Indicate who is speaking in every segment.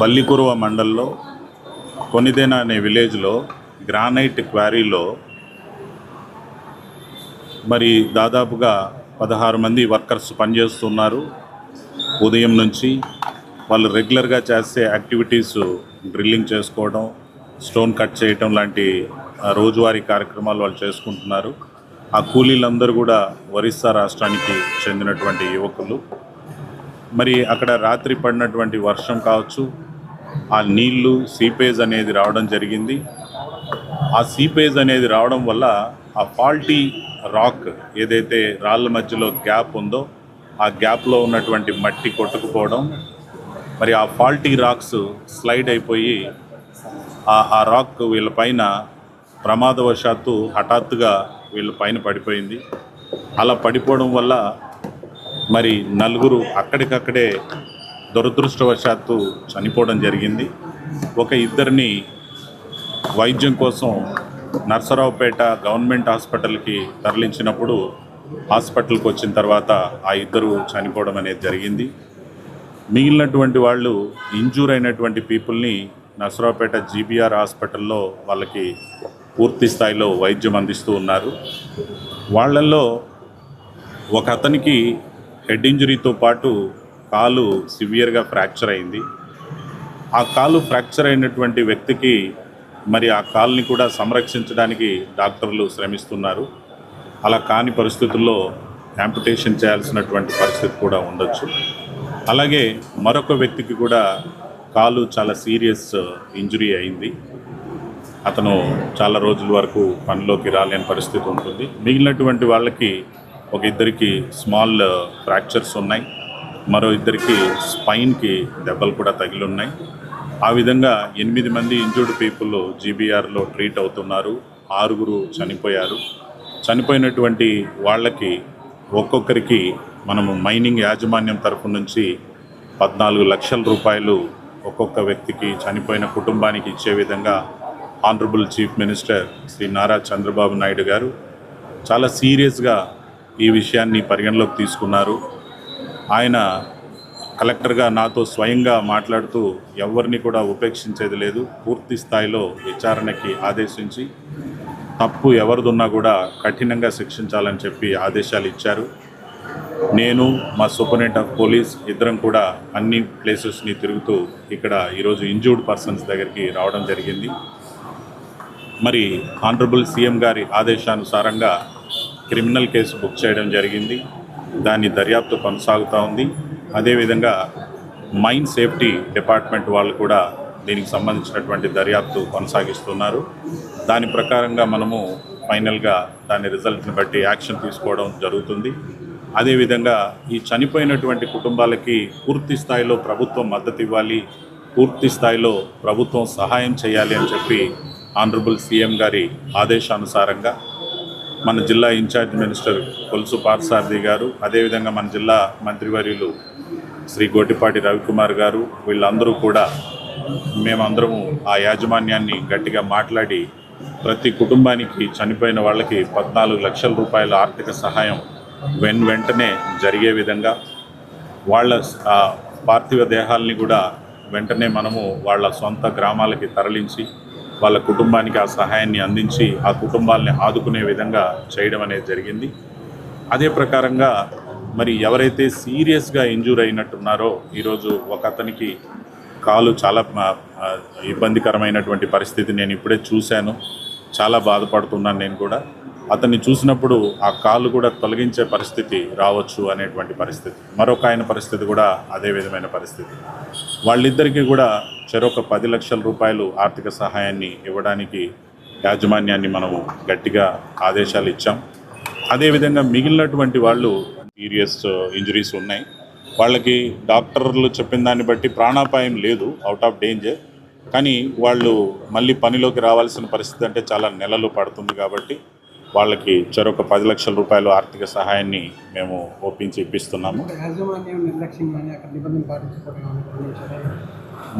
Speaker 1: బల్లికురువ మండల్లో కొనిదేన అనే విలేజ్లో గ్రానైట్ క్వారీలో మరి దాదాపుగా పదహారు మంది వర్కర్స్ పనిచేస్తున్నారు. ఉదయం నుంచి వాళ్ళు రెగ్యులర్గా చేసే యాక్టివిటీస్ డ్రిల్లింగ్ చేసుకోవడం స్టోన్ కట్ చేయటం లాంటి రోజువారీ కార్యక్రమాలు వాళ్ళు చేసుకుంటున్నారు. ఆ కూలీలందరూ కూడా ఒరిస్సా రాష్ట్రానికి చెందినటువంటి యువకులు. మరి అక్కడ రాత్రి పడినటువంటి వర్షం కావచ్చు ఆ నీళ్ళు సీపేజ్ అనేది రావడం జరిగింది. ఆ సీపేజ్ అనేది రావడం వల్ల ఆ ఫాల్టీ రాక్ ఏదైతే రాళ్ళ మధ్యలో గ్యాప్ ఉందో ఆ గ్యాప్లో ఉన్నటువంటి మట్టి కొట్టుకుపోవడం మరి ఆ ఫాల్టీ రాక్స్ స్లైడ్ అయిపోయి ఆ ఆ రాక్ వీళ్ళ పైన ప్రమాదవశాత్తు హఠాత్తుగా వీళ్ళ పైన పడిపోయింది. అలా పడిపోవడం వల్ల మరి నలుగురు అక్కడికక్కడే దురదృష్టవశాత్తు చనిపోవడం జరిగింది. ఒక ఇద్దరిని వైద్యం కోసం నర్సరావుపేట గవర్నమెంట్ హాస్పిటల్కి తరలించినప్పుడు హాస్పిటల్కి వచ్చిన తర్వాత ఆ ఇద్దరు చనిపోవడం అనేది జరిగింది. మిగిలినటువంటి వాళ్ళు ఇంజూర్ అయినటువంటి పీపుల్ని నర్సరావుపేట జీబీఆర్ హాస్పిటల్లో వాళ్ళకి పూర్తి స్థాయిలో వైద్యం అందిస్తూ ఉన్నారు. వాళ్ళల్లో ఒక అతనికి హెడ్ ఇంజరీతో పాటు కాలు సివియర్గా ఫ్రాక్చర్ అయింది. ఆ కాలు ఫ్రాక్చర్ అయినటువంటి వ్యక్తికి మరి ఆ కాల్ని కూడా సంరక్షించడానికి డాక్టర్లు శ్రమిస్తున్నారు. అలా కాని పరిస్థితుల్లో యాంపిటేషన్ చేయాల్సినటువంటి పరిస్థితి కూడా ఉండొచ్చు. అలాగే మరొక వ్యక్తికి కూడా కాలు చాలా సీరియస్ ఇంజరీ అయింది. అతను చాలా రోజుల వరకు పనిలోకి రాలేని పరిస్థితి ఉంటుంది. మిగిలినటువంటి వాళ్ళకి ఒక ఇద్దరికి స్మాల్ ఫ్రాక్చర్స్ ఉన్నాయి. మరో ఇద్దరికి స్పైన్కి దెబ్బలు కూడా తగిలి ఉన్నాయి ఆ విధంగా ఎనిమిది మంది ఇంజూర్డ్ పీపుల్ జీబీఆర్లో ట్రీట్ అవుతున్నారు. ఆరుగురు చనిపోయారు. చనిపోయినటువంటి వాళ్ళకి ఒక్కొక్కరికి మనము మైనింగ్ యాజమాన్యం తరఫు నుంచి పద్నాలుగు లక్షల రూపాయలు ఒక్కొక్క వ్యక్తికి చనిపోయిన కుటుంబానికి ఇచ్చే విధంగా honourable chief minister Shri Nara Chandrababu Naidu garu చాలా సీరియస్గా ఈ విషయాన్ని పరిగణలోకి తీసుకున్నారు. ఆయన కలెక్టర్గా నాతో స్వయంగా మాట్లాడుతూ ఎవరిని కూడా ఉపేక్షించేది లేదు. పూర్తి స్థాయిలో విచారణకి ఆదేశించి తప్పు ఎవరిదున్నా కూడా కఠినంగా శిక్షించాలని చెప్పి ఆదేశాలు ఇచ్చారు. నేను మా సూపరింటెండెంట్ ఆఫ్ పోలీస్ ఇద్దరం కూడా అన్ని ప్లేసెస్ని తిరుగుతూ ఇక్కడ ఈరోజు ఇంజూర్డ్ పర్సన్స్ దగ్గరికి రావడం జరిగింది. మరి ఆనరబుల్ సీఎం గారి ఆదేశానుసారంగా క్రిమినల్ కేసు బుక్ చేయడం జరిగింది. దాని దర్యాప్తు కొనసాగుతూ ఉంది. అదేవిధంగా మైన్ సేఫ్టీ డిపార్ట్మెంట్ వాళ్ళు కూడా దీనికి సంబంధించినటువంటి దర్యాప్తు కొనసాగిస్తున్నారు. దాని ప్రకారంగా మనము ఫైనల్గా దాని రిజల్ట్ని బట్టి యాక్షన్ తీసుకోవడం జరుగుతుంది. అదేవిధంగా ఈ చనిపోయినటువంటి కుటుంబాలకి పూర్తి స్థాయిలో ప్రభుత్వం మద్దతు ఇవ్వాలి పూర్తి స్థాయిలో ప్రభుత్వం సహాయం చేయాలి అని చెప్పి ఆనరబుల్ సీఎం గారి ఆదేశానుసారంగా మన జిల్లా ఇన్ఛార్జ్ మినిస్టర్ కొలుసు పార్సారథి గారు అదేవిధంగా మన జిల్లా మంత్రివర్యులు శ్రీ గోటిపాటి రవికుమార్ గారు వీళ్ళందరూ కూడా మేమందరము ఆ యాజమాన్యాన్ని గట్టిగా మాట్లాడి ప్రతి కుటుంబానికి చనిపోయిన వాళ్ళకి పద్నాలుగు లక్షల రూపాయల ఆర్థిక సహాయం వెన్ వెంటనే జరిగే విధంగా వాళ్ళ ఆ, పార్థివ దేహాలని కూడా వెంటనే మనము వాళ్ళ సొంత గ్రామాలకి తరలించి వాళ్ళ కుటుంబానికి ఆ సహాయాన్ని అందించి ఆ కుటుంబాలని ఆదుకునే విధంగా చేయడం అనేది జరిగింది. అదే ప్రకారంగా మరి ఎవరైతే సీరియస్గా ఇంజూర్ అయినట్టున్నారో ఈరోజు ఒక అతనికి కాలు చాలా ఇబ్బందికరమైనటువంటి పరిస్థితి నేను ఇప్పుడే చూశాను. చాలా బాధపడుతున్నాను నేను కూడా. అతన్ని చూసినప్పుడు ఆ కాలు కూడా తొలగించే పరిస్థితి రావచ్చు అనేటువంటి పరిస్థితి. మరొక ఆయన పరిస్థితి కూడా అదే విధమైన పరిస్థితి. వాళ్ళిద్దరికీ కూడా చెరొక పది లక్షల రూపాయలు ఆర్థిక సహాయాన్ని ఇవ్వడానికి యాజమాన్యాన్ని మనము గట్టిగా ఆదేశాలు ఇచ్చాం. అదేవిధంగా మిగిలినటువంటి వాళ్ళు సీరియస్ ఇంజరీస్ ఉన్నాయి. వాళ్ళకి డాక్టర్లు చెప్పిన దాన్ని బట్టి ప్రాణాపాయం లేదు అవుట్ ఆఫ్ డేంజర్. కానీ వాళ్ళు మళ్ళీ పనిలోకి రావాల్సిన పరిస్థితి అంటే చాలా నెలలు పడుతుంది కాబట్టి వాళ్ళకి చెరొక పది లక్షల రూపాయలు ఆర్థిక సహాయాన్ని మేము ఒప్పించి ఇప్పిస్తున్నాము?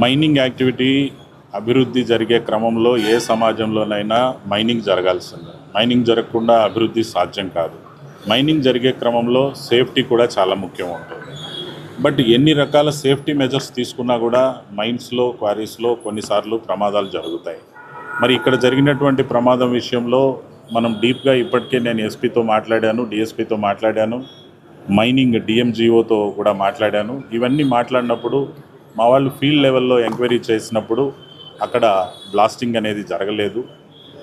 Speaker 1: మైనింగ్ యాక్టివిటీ అభివృద్ధి జరిగే క్రమంలో ఏ సమాజంలోనైనా మైనింగ్ జరగాల్సిందే. మైనింగ్ జరగకుండా అభివృద్ధి సాధ్యం కాదు. మైనింగ్ జరిగే క్రమంలో సేఫ్టీ కూడా చాలా ముఖ్యం ఉంటుంది. బట్ ఎన్ని రకాల సేఫ్టీ మెజర్స్ తీసుకున్నా కూడా మైన్స్లో క్వారీస్లో కొన్నిసార్లు ప్రమాదాలు జరుగుతాయి. మరి ఇక్కడ జరిగినటువంటి ప్రమాదం విషయంలో మనం డీప్గా ఇప్పటికే నేను ఎస్పీతో మాట్లాడాను డిఎస్పీతో మాట్లాడాను మైనింగ్ డిఎంజిఓతో కూడా మాట్లాడాను. ఇవన్నీ మాట్లాడినప్పుడు మా వాళ్ళు ఫీల్డ్ లెవెల్లో ఎంక్వైరీ చేసినప్పుడు అక్కడ బ్లాస్టింగ్ అనేది జరగలేదు.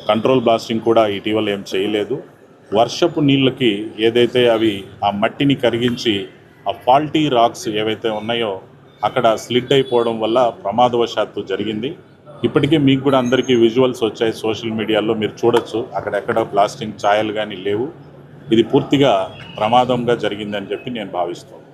Speaker 1: కంట్రోల్ బ్లాస్టింగ్ కూడా ఇటీవల ఏం చేయలేదు. వర్షపు నీళ్ళకి ఏదైతే అవి ఆ మట్టిని కరిగించి ఆ ఫాల్టీ రాక్స్ ఏవైతే ఉన్నాయో అక్కడ స్లిడ్ అయిపోవడం వల్ల ప్రమాదవశాత్తు జరిగింది. ఇప్పటికే మీకు కూడా అందరికీ విజువల్స్ వచ్చాయి సోషల్ మీడియాలో మీరు చూడొచ్చు. అక్కడెక్కడ ప్లాస్టింగ్ ఛాయలు కానీ లేవు. ఇది పూర్తిగా ప్రమాదంగా జరిగిందని చెప్పి నేను భావిస్తున్నాను